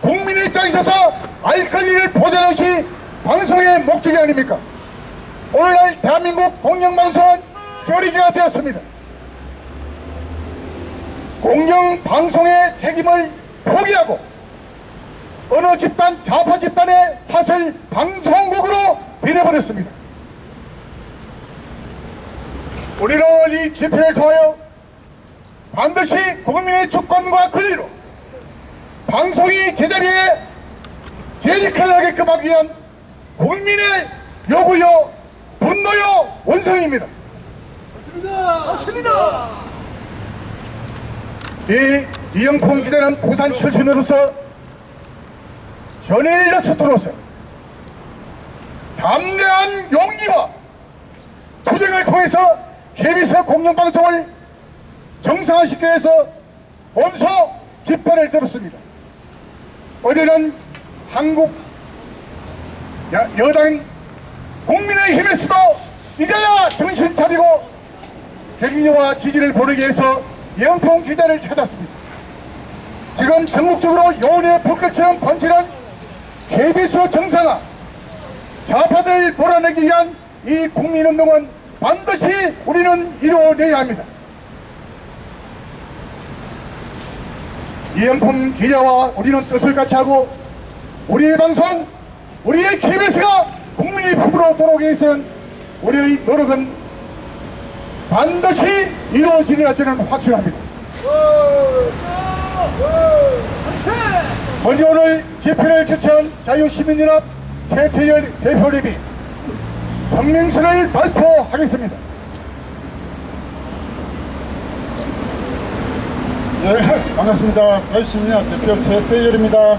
국민의 입장에 있어서 알 권리를 보장하는 것이 방송의 목적이 아닙니까? 오늘날 대한민국 공영방송은 쓰레기가 되었습니다. 공영방송의 책임을 포기하고 어느 집단, 좌파 집단의 사설 방송국으로 변해버렸습니다. 우리는 이 집회를 통하여 반드시 국민의 주권과 권리로 방송이 제자리에 재직을 하게끔 하기 위한 국민의 요구요, 분노요, 원성입니다. 맞습니다. 이 이영풍 기자는 부산 출신으로서 저널리스트로서 담대한 용기와 투쟁을 통해서 KBS 공영방송을 정상화시키기 위해서 몸소 깃발을 들었습니다. 어제는 한국 야- 여당 국민의힘에서도 이제야 정신 차리고 격려와 지지를 보내기 위해서 영통 기자를 찾았습니다. 지금 전국적으로 요원의 불꽃처럼 번지는 KBS 정상화 좌파들을 몰아내기 위한 이 국민운동은 반드시 우리는 이루어내야 합니다. 이영품 기자와 우리는 뜻을 같이 하고 우리의 방송, 우리의 KBS가 국민의 품으로 돌아오기 위해서는 우리의 노력은 반드시 이루어지리라 저는 확신합니다. 먼저 오늘 집회를 주최한 자유시민연합 최태열 대표님이 성명서를 발표하겠습니다. 네, 반갑습니다. 자유시민연합 대표 최태열입니다.